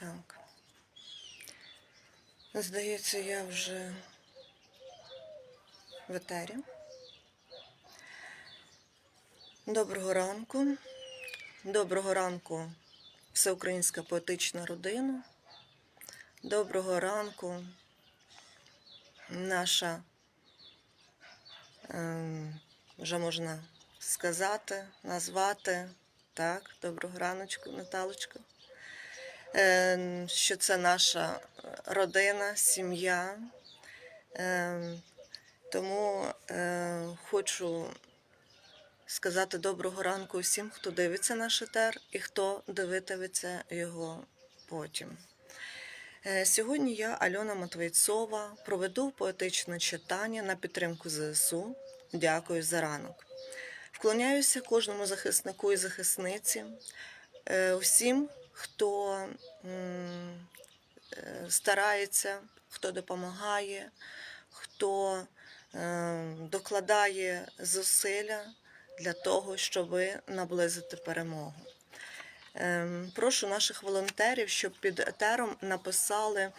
Так. Здається, я вже в етері. Доброго ранку. Доброго ранку, всеукраїнська поетична родина. Доброго ранку, наша, ем, вже можна сказати, назвати. Так, доброго раночку, Наталочка. Е, що це наша родина, сім'я. Е, тому е, хочу сказати доброго ранку всім, хто дивиться наш етер і хто дивитиметься його потім. Е, Сьогодні я, Альона Матвійцова, проведу поетичне читання на підтримку ЗСУ. Дякую за ранок. Вклоняюся кожному захиснику і захисниці, е, усім, хто е, старається, хто допомагає, хто е, докладає зусилля для того, щоб наблизити перемогу. Ем, Прошу наших волонтерів, щоб під етером написали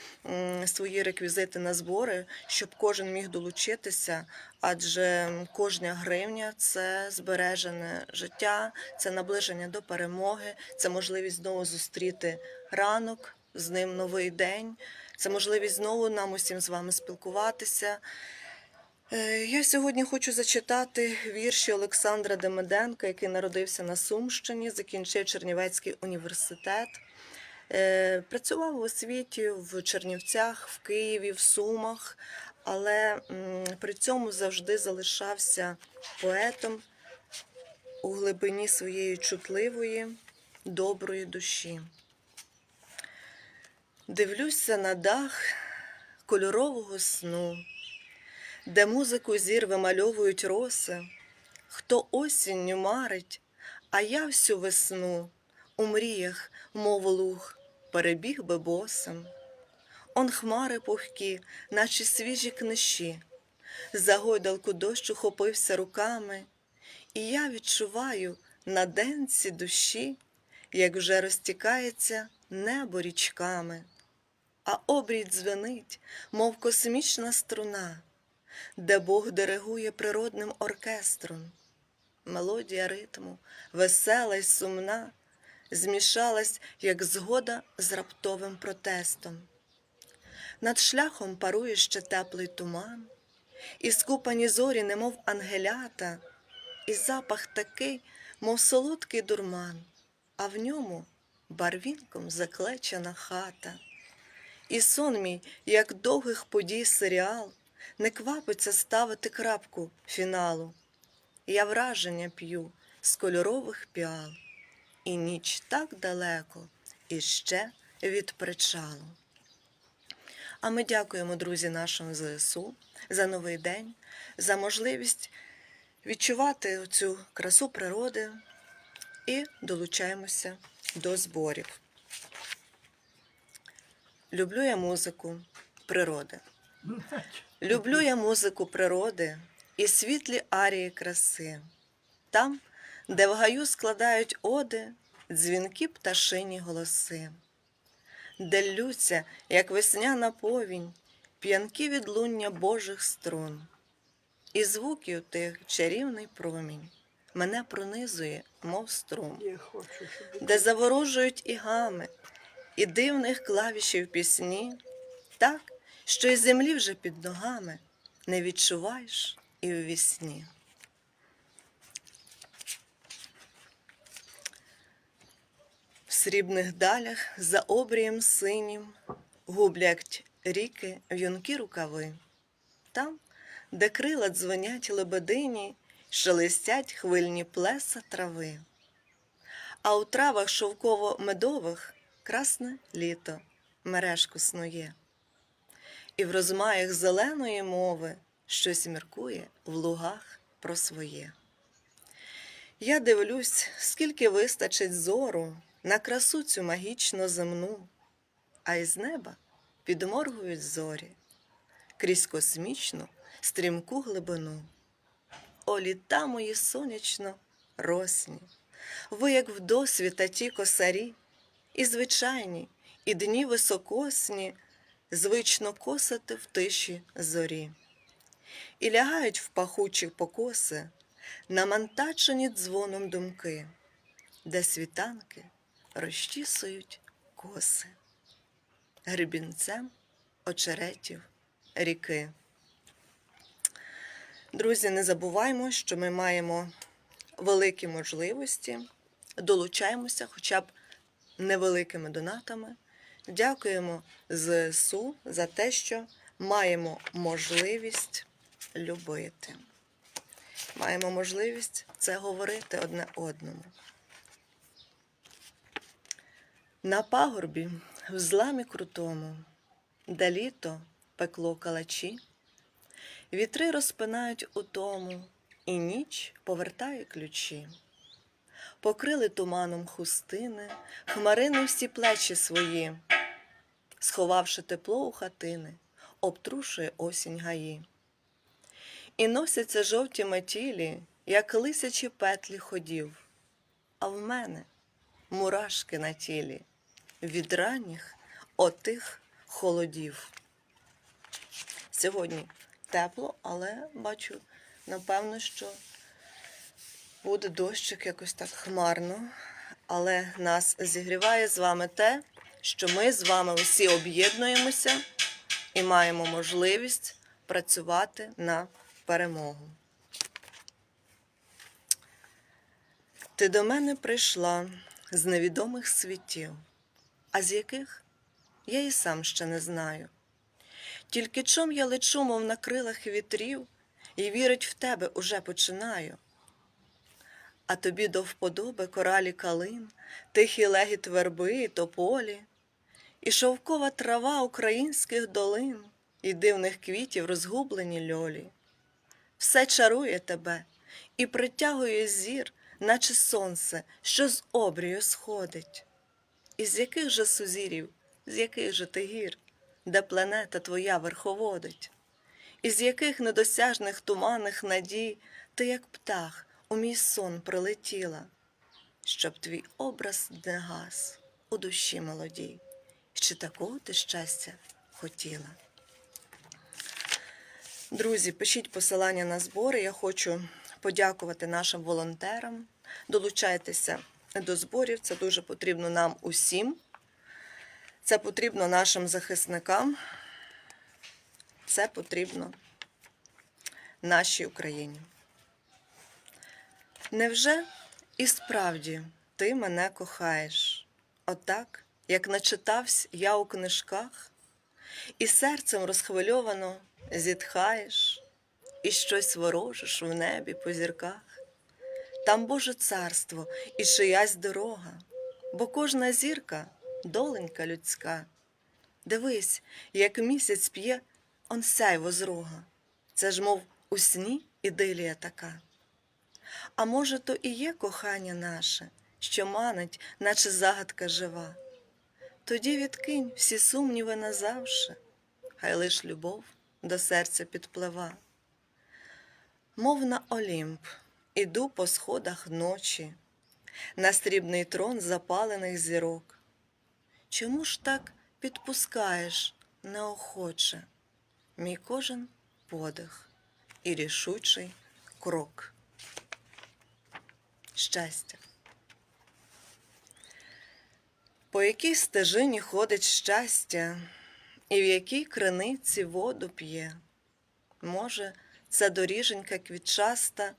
свої реквізити на збори, щоб кожен міг долучитися, адже кожна гривня це збережене життя, це наближення до перемоги, це можливість знову зустріти ранок, з ним новий день, це можливість знову нам усім з вами спілкуватися. Е, Я сьогодні хочу зачитати вірші Олександра Демиденка, який народився на Сумщині, закінчив Чернівецький університет. Е, Працював у освіті в Чернівцях, в Києві, в Сумах, але при цьому завжди залишався поетом у глибині своєї чутливої, доброї душі. Дивлюся на дах кольорового сну де музику зір вимальовують роси, хто осінню марить, а я всю весну у мріях, мов луг, перебіг би босим. Он хмари пухкі, наче свіжі книжі, за гойдалку дощ ухопився руками, і я відчуваю на денці душі, як вже розтікається небо річками, а обрій дзвенить, мов космічна струна де Бог диригує природним оркестром. Мелодія ритму, весела й сумна, змішалась, як згода з раптовим протестом. Над шляхом парує ще теплий туман, і скупані зорі, немов ангелята, і запах такий, мов солодкий дурман, а в ньому барвінком заклечена хата. І сон мій, як довгих подій серіал, не квапиться ставити крапку фіналу. Я враження п'ю з кольорових піал, і ніч так далеко, і ще від причалу. А ми дякуємо, друзі, нашому ЗСУ за новий день, за можливість відчувати цю красу природи і долучаємося до зборів. Люблю я музику природи. Люблю я музику природи і світлі арії краси, там, де в гаю складають оди дзвінки пташині голоси, де ллються, як весняна повінь, п'янки відлуння Божих струн, і звуків тих чарівний промінь мене пронизує, мов струм, де заворожують і гами, і дивних клавішів пісні, так, що й землі вже під ногами не відчуваєш і у вісні. В срібних далях за обрієм синім гублять ріки в'юнки рукави. Там, де крила дзвонять лебедині, шелестять хвильні плеса трави. А у травах шовково-медових красне літо мережку снує. І в розмаях зеленої мови щось міркує в лугах про своє. Я дивлюсь, скільки вистачить зору на красу цю магічно земну, а із неба підморгують зорі крізь космічну стрімку глибину. О, літа мої сонячно росні, ви, як вдосвіта ті косарі, і звичайні, і дні високосні звично косити в тиші зорі, і лягають в пахучі покоси, намантачені дзвоном думки, де світанки розчісують коси гребінцем очеретів ріки. Друзі, не забуваймо, що ми маємо великі можливості, долучаємося хоча б невеликими донатами. Дякуємо ЗСУ за те, що маємо можливість любити. Маємо можливість це говорити одне одному. На пагорбі, в зламі крутому, де літо пекло калачі, вітри розпинають утому, і ніч повертає ключі. Покрили туманом хустини, хмарини всі плечі свої, сховавши тепло у хатини, обтрушує осінь гаї. І носяться жовті метілі, як лисячі петлі ходів, а в мене мурашки на тілі від ранніх отих холодів. Сьогодні тепло, але бачу, напевно, що буде дощик якось так хмарно. Але нас зігріває з вами те, що ми з вами усі об'єднуємося і маємо можливість працювати на перемогу. Ти до мене прийшла з невідомих світів, а з яких я і сам ще не знаю. Тільки чом я лечу, мов на крилах вітрів, і вірить в тебе уже починаю. А тобі до вподоби коралі калин, тихі легіт верби і тополі, і шовкова трава українських долин, і дивних квітів розгублені льолі. Все чарує тебе і притягує зір, наче сонце, що з обрію сходить. Із яких же сузірів, з яких же ти гір, де планета твоя верховодить? Із яких недосяжних туманних надій ти, як птах, у мій сон прилетіла, щоб твій образ не гас у душі молодій, чи такого ти щастя хотіла? Друзі, пишіть посилання на збори. Я хочу подякувати нашим волонтерам. Долучайтеся до зборів. Це дуже потрібно нам усім. Це потрібно нашим захисникам. Це потрібно нашій Україні. Невже і справді ти мене кохаєш? Отак, як начитавсь я у книжках, і серцем розхвильовано зітхаєш, і щось ворожиш в небі по зірках. Там Боже царство і чиясь дорога, бо кожна зірка доленька людська. Дивись, як місяць п'є он сяйво з рога. Це ж, мов у сні ідилія така. А може, то і є кохання наше, що манить, наче загадка жива. Тоді відкинь всі сумніви назавше, хай лиш любов до серця підплива. Мов на Олімп, іду по сходах ночі, на стрібний трон запалених зірок. Чому ж так підпускаєш неохоче мій кожен подих і рішучий крок? Щастя. По якій стежині ходить щастя, і в якій криниці воду п'є? Може, це доріженька квітчаста,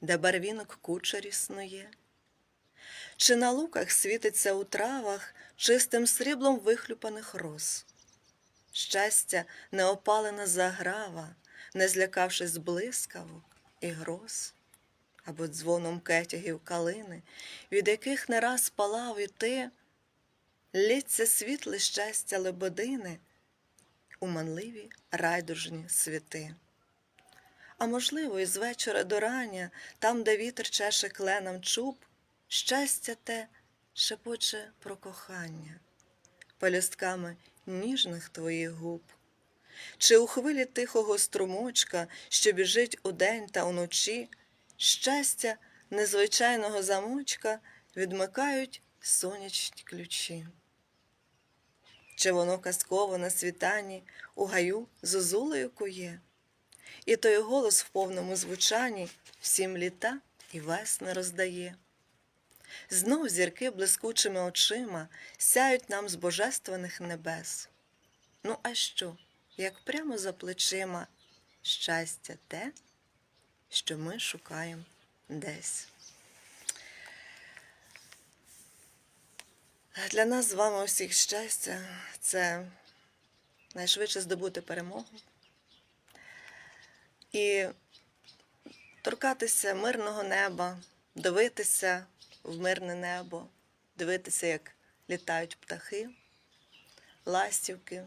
де барвінок кучері снує? Чи на луках світиться у травах чистим сріблом вихлюпаних роз? Щастя неопалена заграва, не злякавшись блискавок і гроз, або дзвоном кетягів калини, від яких не раз палав і ти, лється світле щастя лебедини у манливі райдужні світи. А можливо, із вечора до рання, там, де вітер чеше кленом чуб, щастя те шепоче про кохання, пелюстками ніжних твоїх губ. Чи у хвилі тихого струмочка, що біжить удень та уночі, щастя незвичайного замочка відмикають сонячні ключі. чи воно казково на світанні у гаю зозулею кує? І той голос в повному звучанні всім літа і весни роздає. Знов зірки блискучими очима сяють нам з божественних небес. Ну, а що, як прямо за плечима щастя те, що ми шукаємо десь. Для нас з вами усіх щастя це найшвидше здобути перемогу і торкатися мирного неба, дивитися в мирне небо, дивитися, як літають птахи, ластівки,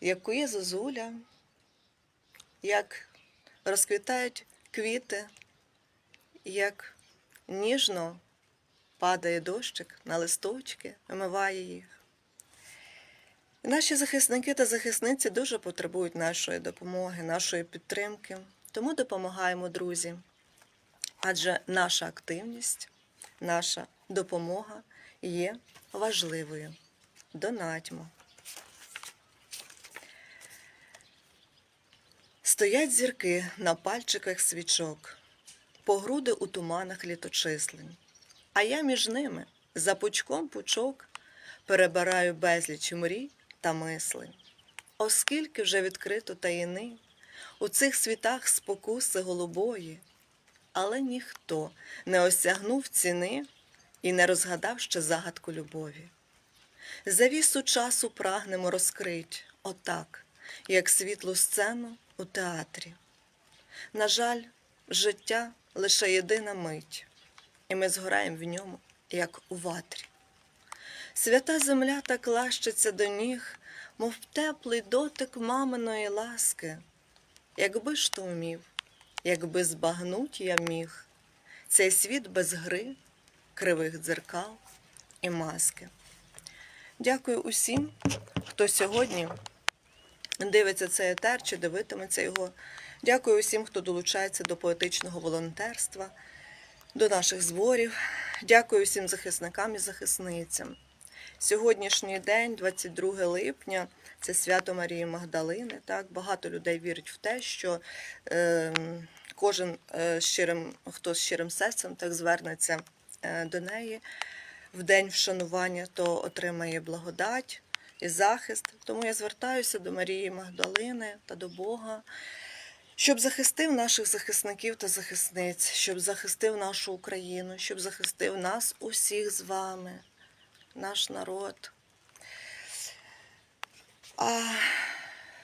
як кує зозуля, як розквітають квіти, як ніжно падає дощик на листочки, вимиває їх. Наші захисники та захисниці дуже потребують нашої допомоги, нашої підтримки. Тому допомагаємо, друзі. Адже наша активність, наша допомога є важливою. Донатьмо. Стоять зірки на пальчиках свічок, по груди у туманах літочислень. А я між ними за пучком пучок перебираю безліч мрій та мислень. Оскільки вже відкрито таїни у цих світах спокуси голубої, але ніхто не осягнув ціни і не розгадав ще загадку любові. Завісу часу прагнемо розкрить, отак, як світлу сцену у театрі. На жаль, життя лише єдина мить, і ми згораємо в ньому, як у ватрі. Свята земля так лащиться до ніг, мов теплий дотик маминої ласки. Якби ж то вмів, якби збагнуть я міг, цей світ без гри, кривих дзеркал і маски. Дякую усім, хто сьогодні дивиться цей етер чи дивитиметься його. Дякую усім, хто долучається до поетичного волонтерства, до наших зборів. Дякую всім захисникам і захисницям. Сьогоднішній день, 22 липня, це свято Марії Магдалини. Так багато людей вірить в те, що е, кожен е, щирим, хто з щирим серцем так звернеться е, до неї в день вшанування, то отримає благодать і захист. Тому я звертаюся до Марії Магдалини та до Бога. Щоб захистив наших захисників та захисниць, щоб захистив нашу Україну, щоб захистив нас усіх з вами, наш народ. А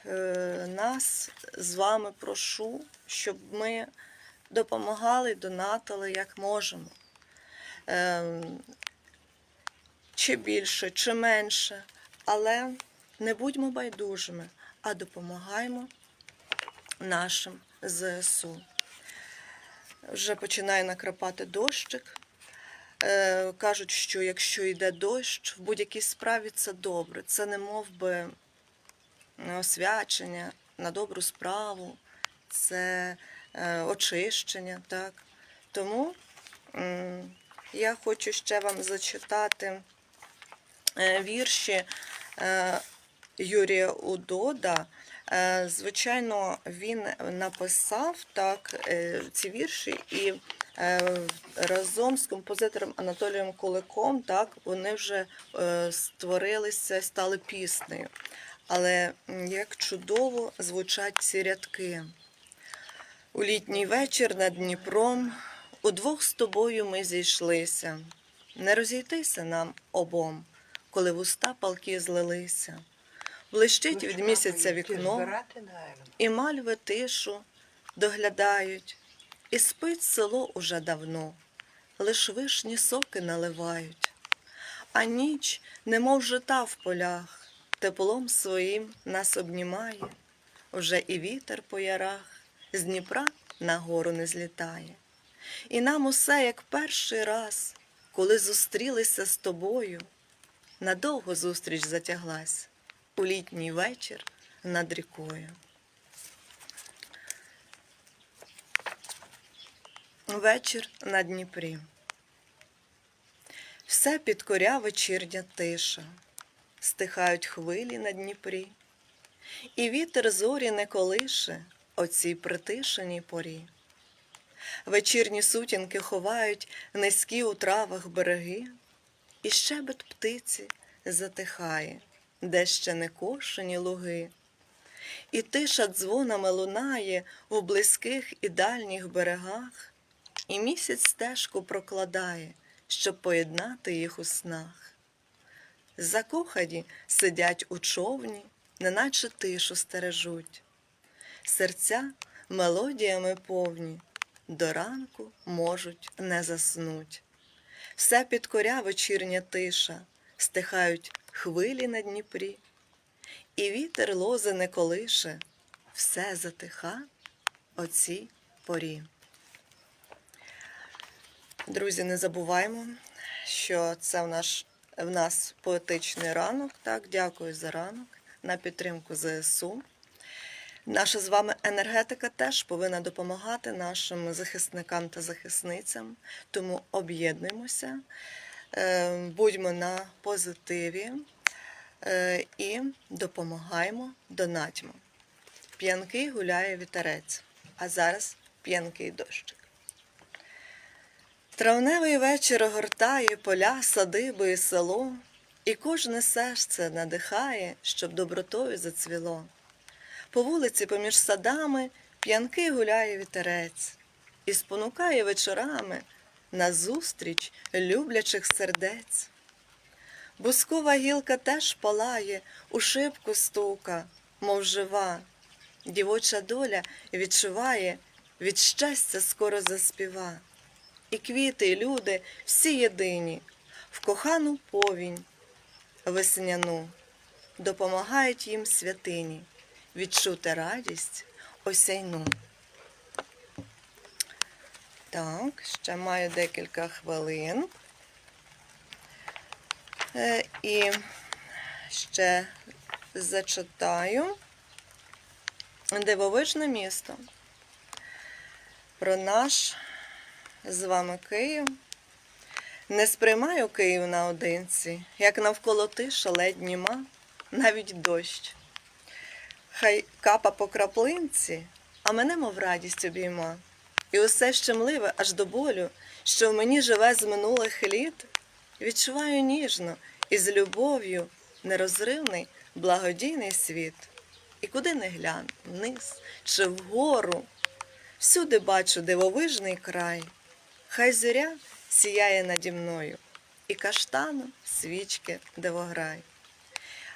е, нас з вами прошу, щоб ми допомагали, донатили як можемо. Е, чи більше, чи менше, але не будьмо байдужими, а допомагаємо нашим ЗСУ. Вже починає накрапати дощик. Е, Кажуть, що якщо йде дощ, в будь-якій справі це добре. Це не мов би освячення на добру справу, це е, очищення. Так? Тому м, я хочу ще вам зачитати е, вірші е, Юрія Удода. Е, Звичайно, він написав так е, ці вірші і е, разом з композитором Анатолієм Куликом так вони вже е, створилися стали піснею. Але як чудово звучать ці рядки. У літній вечір над Дніпром удвох з тобою ми зійшлися. Не розійтися нам обом, коли вуста палки злилися. Блищить від місяця вікно, і мальви тишу доглядають, і спить село уже давно, лиш вишні соки наливають, а ніч, немов жита в полях, теплом своїм нас обнімає, вже і вітер по ярах з Дніпра на гору не злітає. І нам усе, як перший раз, коли зустрілися з тобою, надовго зустріч затяглась у літній вечір над рікою. Вечір на Дніпрі. Все підкоря вечірня тиша, стихають хвилі на Дніпрі, і вітер зорі не колише о цій притишеній порі. Вечірні сутінки ховають низькі у травах береги, і щебет птиці затихає, де ще не кошені луги, і тиша дзвонами лунає у близьких і дальніх берегах, і місяць стежку прокладає, щоб поєднати їх у снах. Закохані сидять у човні, неначе тишу стережуть. Серця мелодіями повні, до ранку можуть не заснуть. Все підкоря вечірня тиша, стихають хвилі на Дніпрі, і вітер лози не колише, все затиха о цій порі. Друзі, не забуваймо, що це в наш в нас поетичний ранок. Так, дякую за ранок на підтримку ЗСУ. Наша з вами енергетика теж повинна допомагати нашим захисникам та захисницям, тому об'єднуємося, е, будьмо на позитиві е, і допомагаємо, донатьмо. П'янкий гуляє вітерець, а зараз п'янкий дощик. Травневий вечір огортає поля, садиби і село, і кожне серце надихає, щоб добротою зацвіло. По вулиці поміж садами п'янкий гуляє вітерець і спонукає вечорами назустріч люблячих сердець. Бускова гілка теж палає, у шибку стука, мов жива. Дівоча доля відчуває, від щастя скоро заспіва. І квіти, і люди всі єдині, в кохану повінь весняну допомагають їм святині відчути радість осяйну. Так, ще маю декілька хвилин. Е, І ще зачитаю дивовижне місто про наш з вами Київ. Не сприймаю Київ наодинці, як навколо тиша ледь німа, навіть дощ. Хай капа по краплинці, а мене мов радість обійма. І усе щемливе аж до болю, що в мені живе з минулих літ, відчуваю ніжно і з любов'ю нерозривний благодійний світ. І куди не гляну, вниз чи вгору, всюди бачу дивовижний край. Хай зоря сіяє наді мною, і каштаном свічки дивограй.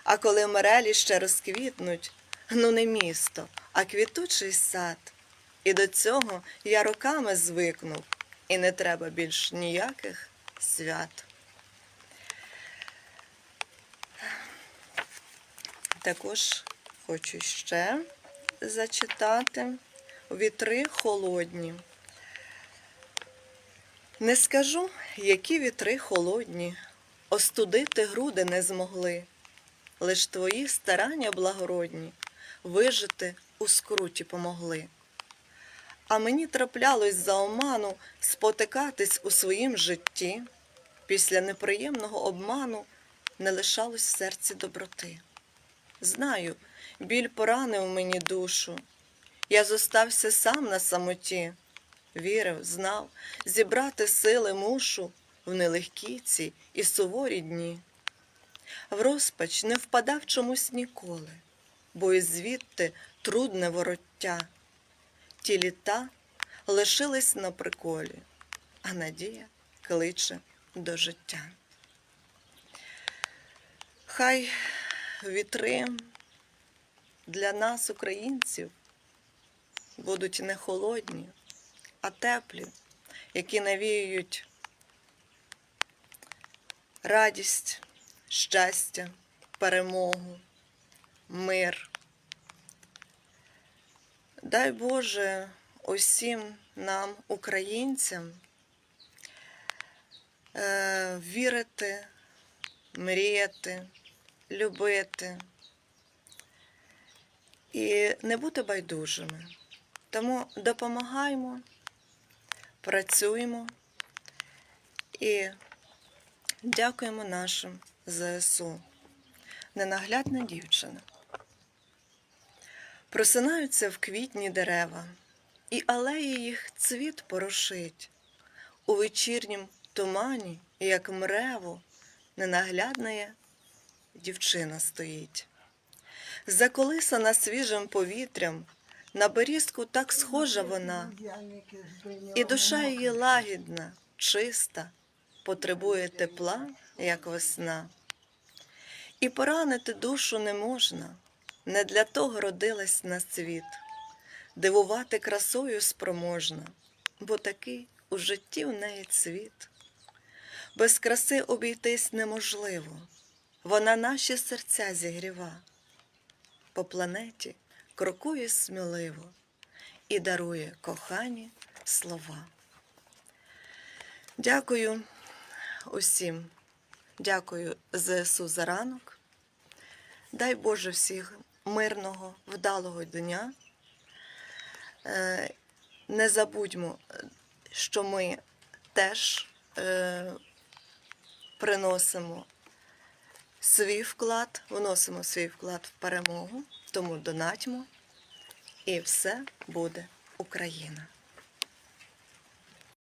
А коли морелі ще розквітнуть, ну не місто, а квітучий сад. І до цього я роками звикнув, і не треба більш ніяких свят. Також хочу ще зачитати вітри холодні. Не скажу, які вітри холодні, остудити груди не змогли, лиш твої старання благородні вижити у скруті помогли. А мені траплялось за оману спотикатись у своїм житті, після неприємного обману не лишалось в серці доброти. Знаю, біль поранив мені душу, я зостався сам на самоті, вірив, знав, зібрати сили мушу в нелегкі ці і суворі дні. В розпач не впадав чомусь ніколи, бо і звідти трудне вороття. Ті літа лишились на приколі, а надія кличе до життя. Хай вітри для нас, українців, будуть не холодні, а теплі, які навіюють радість, щастя, перемогу, мир. Дай Боже усім нам, українцям, е, вірити, мріяти, любити і не бути байдужими. Тому допомагаємо, працюємо і дякуємо нашим ЗСУ. ненаглядна дівчина. Просинаються в квітні дерева, і алеї їх цвіт порошить. У вечірнім тумані, як мрево, ненаглядна дівчина стоїть. Заколисана свіжим повітрям, на берізку так схожа вона, і душа її лагідна, чиста, потребує тепла, як весна. І поранити душу не можна, не для того родилась на світ, дивувати красою спроможна, бо такий у житті в неї цвіт. Без краси обійтись неможливо, вона наші серця зігріва. По планеті крокує сміливо і дарує кохані слова. Дякую усім, дякую ЗСУ за ранок. Дай Боже всіх мирного, вдалого дня. Е, Не забудьмо, що ми теж е, приносимо свій вклад, вносимо свій вклад в перемогу, тому донатьмо, і все буде Україна.